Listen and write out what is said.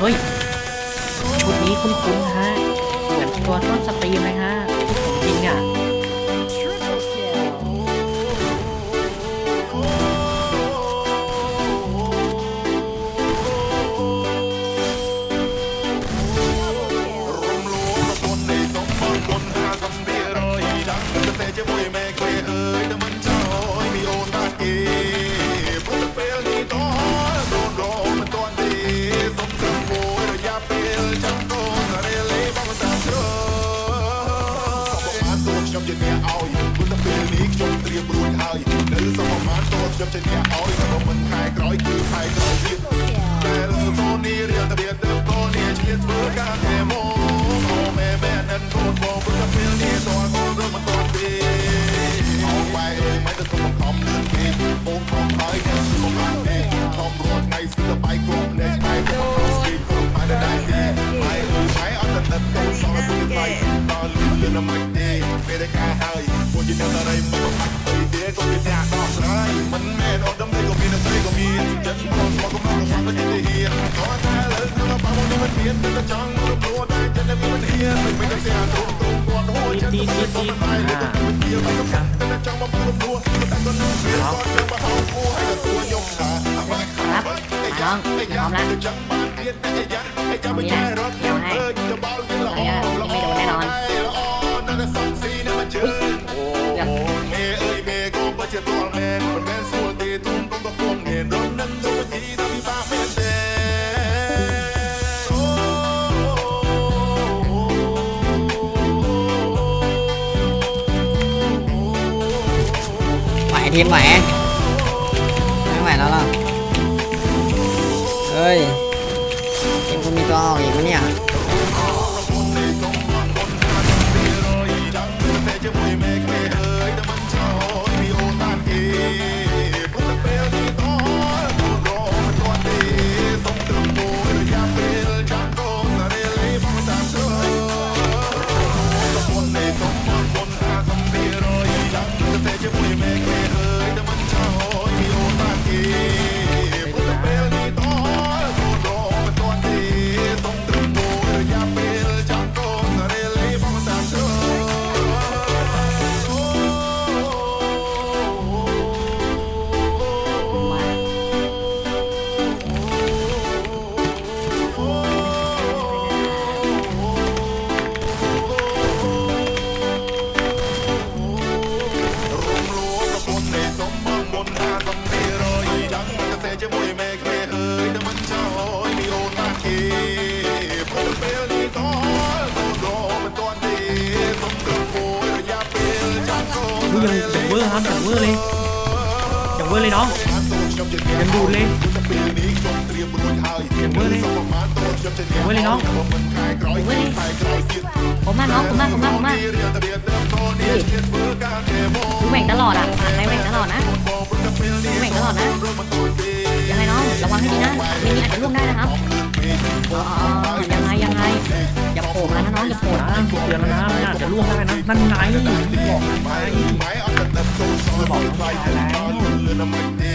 เฮ้ย ชุดนี้คุ้นๆฮะ เหมือนตัวต้นสตรีมเลยฮะผมจริงอะ នលឿនមិនទេពេលតែការហើយពួកជាអ្នករៃមកបាក់ទៅទេក៏មានអ្នកដោះស្រាយមិនមែនអត់ដឹងទេក៏មានតែក៏មានចិត្តបងមកកំពុងฟังទៅទីហ៊ានតើតែលើក្នុងបាបនេះមិនមានតែចង់រំលោះតែចិត្តនេះមិនហ៊ានមិនមែនតែអាទុំទុំគាត់ហួចចិត្តនេះមិនតែនេះទៅមិនជាមិនកំតែចង់មករំលោះតែក៏នឹងវាគាត់ទៅមកហៅគួរឲ្យទៅខ្ញុំថាអបครับ น้องพร้อมแล้ว จังบ้านเพียนแต่ยันให้จะไม่ใช่รถเออจะเบาเงินละอ่อนละอ่ ทีมไหวไม่ไหวแล้วหรอเฮ้ยทีมกูมีตัวออกอีกวะเนี่ย อุ้ยยังอย่างเวอร์ครับอย่างเวอร์เลยอย่างเวอร์เลยน้องยังดูดเลยปีนี้จงเตรียมรุ่นายอย่างเวอร์เลยสมมาตัวจำจะเนี่ยเว้ยเลยน้องมันคลายกร้อยคลยกร้อยคิดผมมาน้องผมมาผมมาผมมาดูแบ่งตลอดอะใครแบ่งตลอดนะกูแบ่งตลอดนะยังไงน้องระวังให้ดีนะมินนี่อาจจะร่วงได้นะครับอ๋อยังไงยังไงอย่าโผล่มานะน้องอย่าโผล่นะนะเตือนแล้วนะมันอาจจะล่วงได้นะนั่นไงบอกไงไม้เอาแต่เติมโตซอยบอกไปแล้วเรือน้ำมันดี